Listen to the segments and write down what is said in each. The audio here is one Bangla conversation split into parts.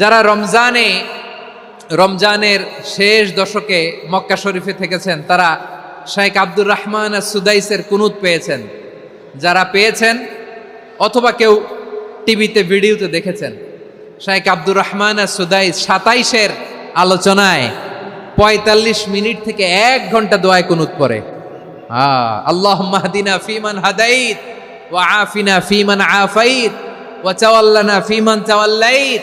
যারা রমজানে, রমজানের শেষ দশকে মক্কা শরীফে থেকেছেন, তারা শাইখ আব্দুর রহমান সুদাইসের কুনুত পেয়েছেন। যারা পেয়েছেন অথবা কেউ টিভিতে, ভিডিওতে দেখেছেন, শাইখ আব্দুর রহমান সুদাইস সাতাইশের আলোচনায় পঁয়তাল্লিশ মিনিট থেকে এক ঘণ্টা দোয়ায় কুনুত পড়ে। আল্লাহ মাহদিনা ফিমান হাদাইত, ওয়া আফিনা ফিমান আফাইত, ওয়া চাওয়াল্লানা ফিমান চাওয়াল্লাইত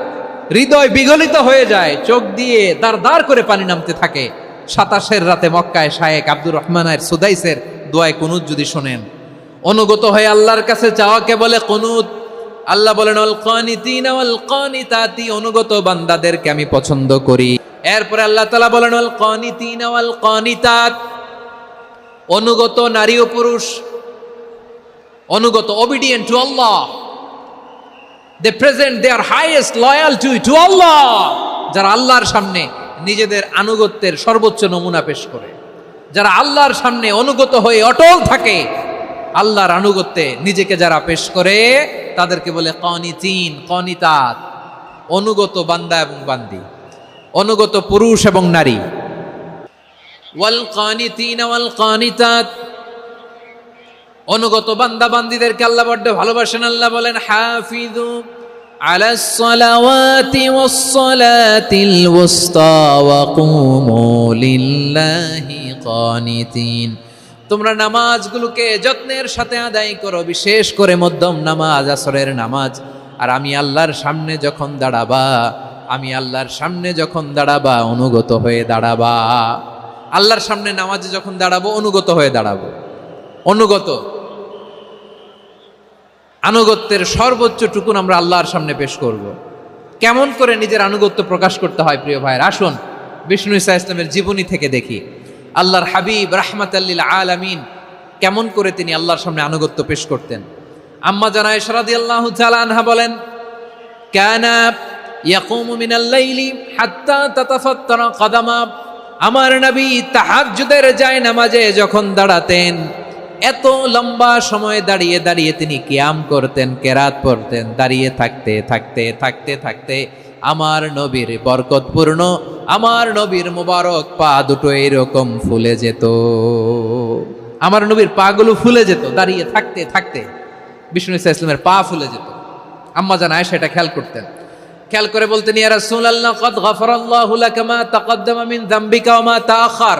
হৃদয় বিগলিত হয়ে যায়, চোখ দিয়ে দাঁড় দাঁড় করে পানি নামতে থাকে। সাতাশের রাতে মক্কায় শায়েক আব্দুর রহমানের সুদাইসের দোয়ায় কুনুত যদি শোনেন, অনুগত হয়ে আল্লাহর কাছে চাওয়াকে বলে কুনুত। আল্লাহ বলেন অল কানিতিন ওয়াল কানিতাতি অনুগত বান্দাদেরকে আমি পছন্দ করি। এরপরে আল্লাহ তাআলা বলেন অল কানিতিন ওয়াল কানিতাত অনুগত নারী ও পুরুষ, অনুগত obedient to Allah they present their highest loyalty to Allah যারা আল্লাহর সামনে নিজেদের আনুগত্যের সর্বোচ্চ নমুনা পেশ করে। যারা আল্লাহর সামনে অনুগত হয়ে অটল থাকে, আল্লাহর আনুগত্যে নিজেকে যারা পেশ করে, তাদেরকে বলে কনিতিন, কনিতাত, অনুগত বান্দা এবং বান্দি, অনুগত পুরুষ এবং নারী। ওয়াল কানিতিন, ওয়াল কানিতাত অনুগত বান্দা বান্দিদেরকে আল্লাহ বড্ড ভালোবাসেন আল্লাহ বলেন হাফিজু على الصلوات والصلاة الوسطى وقوموا لله قانتين তোমরা নামাজগুলোকে যত্নের সাথে আদায় করো বিশেষ করে মধ্যম নামাজ আসরের নামাজ আর আমি আল্লাহর সামনে যখন দাঁড়াবা আমি আল্লাহর সামনে যখন দাঁড়াবা অনুগত হয়ে দাঁড়াবা আল্লাহর সামনে নামাজে যখন দাঁড়াবো অনুগত হয়ে দাঁড়াবো অনুগত আনুগত্যের সর্বোচ্চ টুকুন আমরা আল্লাহর সামনে পেশ করব। কেমন করে নিজের আনুগত্য প্রকাশ করতে হয়, প্রিয় ভাইয়ের? আসুন, বিষ্ণু ইসা ইসলামের জীবনী থেকে দেখি। আল্লাহর হাবিব রাহমাত আল্লিল আলামিন কেমন করে তিনি আল্লাহর সামনে আনুগত্য পেশ করতেন। আম্মা জানা ইশরাদি আল্লাহ আনহা বলেন, কানা হাত্তা আমার নবী তাহাজ্জুদের যায় নামাজে যখন দাঁড়াতেন এত লম্বা সময় দাঁড়িয়ে দাঁড়িয়ে তিনি কিয়াম করতেন, কেরাত পড়তেন দাঁড়িয়ে থাকতে থাকতে থাকতে থাকতে আমার নবীর বরকতপূর্ণ আমার নবীর মুবারক পা দুটো এরকম ফুলে যেত। আমার নবীর পাগুলো ফুলে যেত, দাঁড়িয়ে থাকতে থাকতে বিষ্ণু ইসা ইসলামের পা ফুলে যেত। আম্মা জান আয়েশা এটা খেয়াল করতেন। খেয়াল করে বলতেন, ইয়া রাসূলুল্লাহ, কদ গফারাল্লাহু লাকা মা তাকদ্দামা মিন যামবিকা ওয়া মা তাআখার।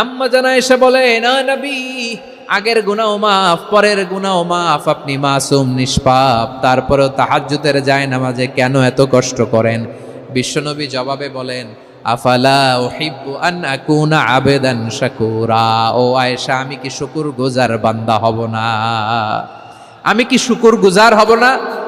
আম্মা জানা এসে বলে, না নবী, আগের গুনাও মাফ, পরের গুনাও মাফ, আপনি মাসুম, নিষ্পাপ, তারপরেও তাহাজ্জুদের যায় নামাজে কেন এত কষ্ট করেন? বিশ্বনবী জবাবে বলেন, আফালা উহিব্বু আন আকুনা আবেদান শাকুরা, ও আয়েশা, আমি কি শুকুর গুজার বান্দা হব না? আমি কি শুকুর গুজার হব না?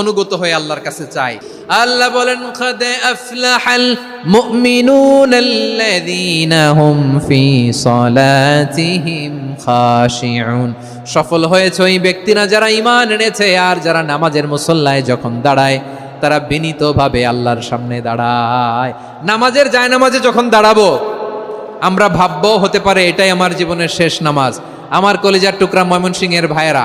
অনুগত হয়ে আল্লাহর কাছে চাই আল্লাহ বলেন খাদে আফলাহাল মুমিনুন আল্লাযীনা হুম ফি সালাতিহিম খাশিউন। সফল হয়েছে ওই ব্যক্তিরা যারা ঈমান এনেছে, আর যারা নামাজের মুসল্লায় যখন দাঁড়ায়, তারা বিনীতভাবে আল্লাহর সামনে দাঁড়ায়। নামাজের যায় নামাজে যখন দাঁড়াবো, আমরা ভাববো হতে পারে এটাই আমার জীবনের শেষ নামাজ। আমার কলেজার টুকরা ময়মনসিংহের ভাইয়েরা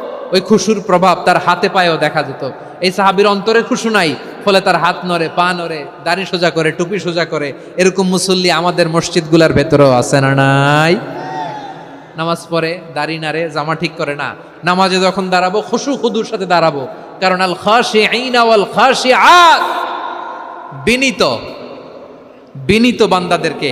ওই খুশুর প্রভাব তার হাতে পায়েও দেখা যেত। এই সাহাবির অন্তরে খুশু নাই, ফলে তার হাত নড়ে, পা নড়ে, দাড়ি সোজা করে, টুপি সোজা করে, এরকম মুসল্লি আমাদের মসজিদগুলার ভেতরেও আছে না নাই? নামাজ পড়ে, দাড়ি নাড়ে, জামা ঠিক করে না। নামাজে যখন দাঁড়াবো, খুশু খুদুর সাথে দাঁড়াবো। কারণ আল খাসি আল খাসি বিনীত বিনীত বান্দাদেরকে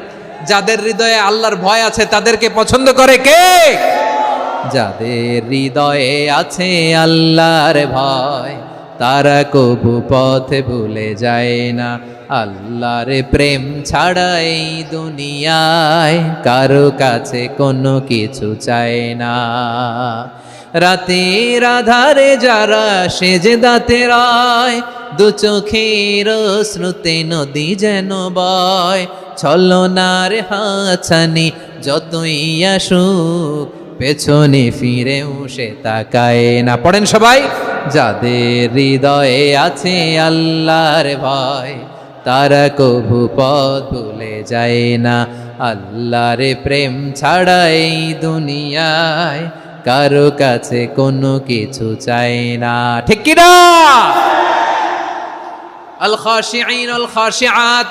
যাদের হৃদয়ে আল্লাহর ভয় আছে, তাদেরকে পছন্দ করে কে? যাদের হৃদয়ে আছে আল্লাহর ভয়, তারা কবু পথে ভুলে যায় না। আল্লাহর প্রেম ছাড়া এই দুনিয়ায় কারও কাছে কোনো কিছু চায় না। রাতের আধারে যারা সেজে দাঁতে রায়, দু চোখের শ্রুতে নদী যেন বয়। ছলনার হাছানি যতই আসুক, পেছনে ফিরেও সে তাকায় না। পড়েন সবাই, যাদের হৃদয়ে আছে আল্লাহর ভয়, তারা কভু পথ ভুলে যায় না। আল্লাহর প্রেম ছাড়া এই দুনিয়ায় কারও কাছে কোনো কিছু চাই না। ঠিক আল খাশিঈন আল খাশিআত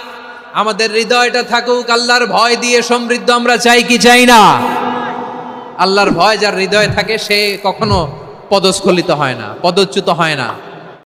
আমাদের হৃদয়টা থাকুক, আল্লাহর ভয় দিয়ে সমৃদ্ধ আমরা চাই কি চাই না? আল্লাহর ভয় যার হৃদয়ে থাকে, সে কখনো পদস্খলিত হয় না, পদচ্যুত হয় না।